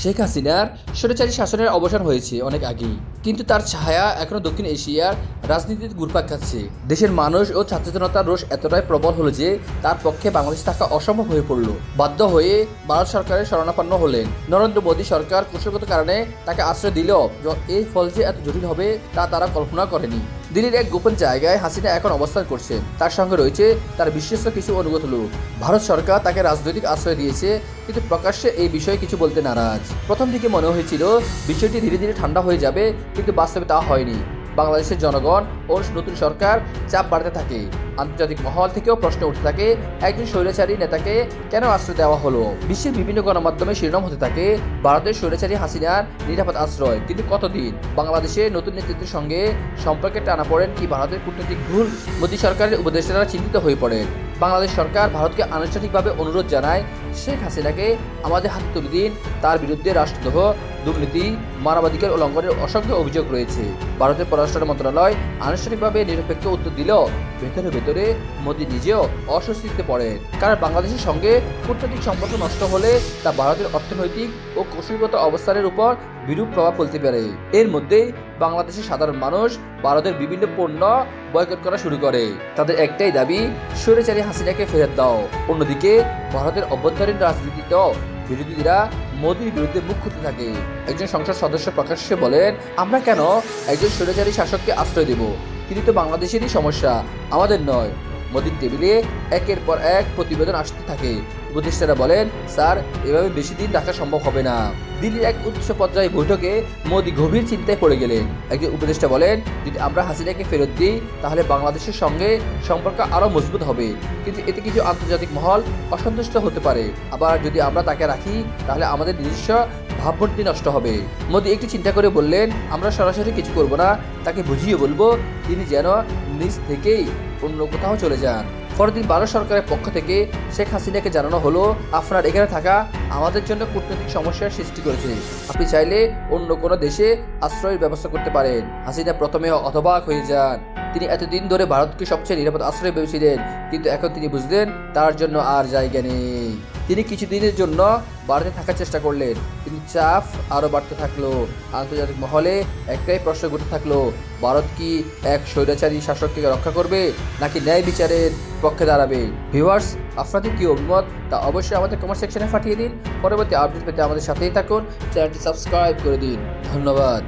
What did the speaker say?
শেখ হাসিনার স্বৈরাচারী শাসনের অবসান হয়েছে অনেক আগেই। কিন্তু তার ছায়া এখনও দক্ষিণ এশিয়ার রাজনীতিতে ঘুরপাক খাচ্ছে। দেশের মানুষ ও ছাত্রজনতার রোষ এতটাই প্রবল হলো যে তার পক্ষে বাংলাদেশ থাকা অসম্ভব হয়ে পড়ল। বাধ্য হয়ে ভারত সরকারের শরণাপন্ন হলেন। নরেন্দ্র মোদী সরকার কৌশলগত কারণে তাকে আশ্রয় দিলেও এই ফল যে এত জটিল হবে তা তারা কল্পনা করেনি। দিল্লির এক গোপন জায়গায় হাসিনা এখন অবস্থান করছে। তার সঙ্গে রয়েছে তার বিশ্বস্ত কিছু অনুগত লোক। ভারত সরকার তাকে রাজনৈতিক আশ্রয় দিয়েছে, কিন্তু প্রকাশ্যে এই বিষয়ে কিছু বলতে নারাজ। প্রথম দিকে মনে হয়েছিল, বিষয়টি ধীরে ধীরে ঠান্ডা হয়ে যাবে, কিন্তু বাস্তবে তা হয়নি। বাংলাদেশের জনগণ ও নতুন সরকার চাপ বাড়তে থাকে। আন্তর্জাতিক মহল থেকেও প্রশ্ন উঠে থাকে, একজন স্বৈরাচারী নেতাকে কেন আশ্রয় দেওয়া হলো? বিশ্বের বিভিন্ন গণমাধ্যমে শিরোনাম হতে থাকে, ভারতের স্বৈরাচারী হাসিনার নিরাপদ আশ্রয়, কিন্তু কতদিন? বাংলাদেশে নতুন নেতৃত্বের সঙ্গে সম্পর্কে টানা পড়েন কি ভারতের কূটনৈতিক ভুল? মোদী সরকারের উপদেষ্টারা চিন্তিত হয়ে পড়েন। বাংলাদেশ সরকার ভারতকে আনুষ্ঠানিকভাবে অনুরোধ জানায়, শেখ হাসিনাকে আমাদের হাতে তুলে দিন। তার বিরুদ্ধে রাষ্ট্রদ্রোহ, দুর্নীতি, মানবাধিকার উল্লঙ্ঘনের অসংখ্য অভিযোগ রয়েছে। ভারতের পররাষ্ট্র মন্ত্রণালয় আনুষ্ঠানিকভাবে নিরপেক্ষ উত্তর দিলেও ভেতরে ভেতরে মোদী নিজেও অস্বস্তিতে পড়েন। কারণ বাংলাদেশের সঙ্গে কূটনৈতিক সম্পর্ক নষ্ট হলে তা ভারতের অর্থনৈতিক ও কৌশলগত অবস্থানের উপর বিরূপ প্রভাব ফেলতে পারে। এর মধ্যে বাংলাদেশের সাধারণ মানুষ ভারতের বিভিন্ন পণ্য বয়কট করা শুরু করে। তাদের একটাই দাবি, স্বৈরাচারী হাসিনাকে ফেরত দাও। অন্যদিকে, ভারতের অভ্যন্তরীণ রাজনীতিতেও বিরোধীরা মোদীর বিরুদ্ধে মুখ খুলতে থাকে। একজন সংসদ সদস্য প্রকাশ্যে বলেন, আমরা কেন একজন স্বৈরাচারী শাসককে আশ্রয় দেব? তিনি তো বাংলাদেশেরই সমস্যা, আমাদের নয়। মোদীর টেবিলে একের পর এক প্রতিবেদন আসতে থাকে। উপদেষ্টারা বলেন, স্যার, এভাবে বেশি দিন রাখা সম্ভব হবে না। দিল্লির এক উচ্চ পর্যায়ে বৈঠকে মোদী গভীর চিন্তায় পড়ে গেলেন। একজন উপদেষ্টা বলেন, যদি আমরা হাসিনাকে ফেরত দিই, তাহলে বাংলাদেশের সঙ্গে সম্পর্ক আরও মজবুত হবে। কিন্তু এতে কিছু আন্তর্জাতিক মহল অসন্তুষ্ট হতে পারে। আবার যদি আমরা তাকে রাখি, তাহলে আমাদের নিজস্ব ভাবমূর্তি নষ্ট হবে। মোদী একটু চিন্তা করে বললেন, আমরা সরাসরি কিছু করব না। তাকে বুঝিয়ে বলব, তিনি যেন নিজ থেকেই অন্য কোথাও চলে যান। পরের দিন ভারত সরকারের পক্ষ থেকে শেখ হাসিনাকে জানানো হলো, আপনার এখানে থাকা আমাদের জন্য কূটনৈতিক সমস্যার সৃষ্টি করেছে। আপনি চাইলে অন্য কোনো দেশে আশ্রয়ের ব্যবস্থা করতে পারেন। হাসিনা প্রথমে অধবাক হয়ে যান। তিনি এতদিন ধরে ভারতকে সবচেয়ে নিরাপদ আশ্রয় ভেবেছিলেন, কিন্তু এখন তিনি বুঝলেন তার জন্য আর জায়গা নেই। তিনি কিছুদিনের জন্য ভারতে থাকার চেষ্টা করলেন, কিন্তু চাপ আরও বাড়তে থাকল। আন্তর্জাতিক মহলে একটাই প্রশ্ন ঘটে থাকল, ভারত কি এক স্বৈরাচারী শাসককে রক্ষা করবে নাকি ন্যায় বিচারের পক্ষে দাঁড়াবে? ভিউয়ার্স, আপনাদের কি অভিমত? তা অবশ্যই আমাদের কমেন্ট সেকশনে পাঠিয়ে দিন। পরবর্তী আপডেট পেতে আমাদের সাথেই থাকুন। চ্যানেলটি সাবস্ক্রাইব করে দিন। ধন্যবাদ।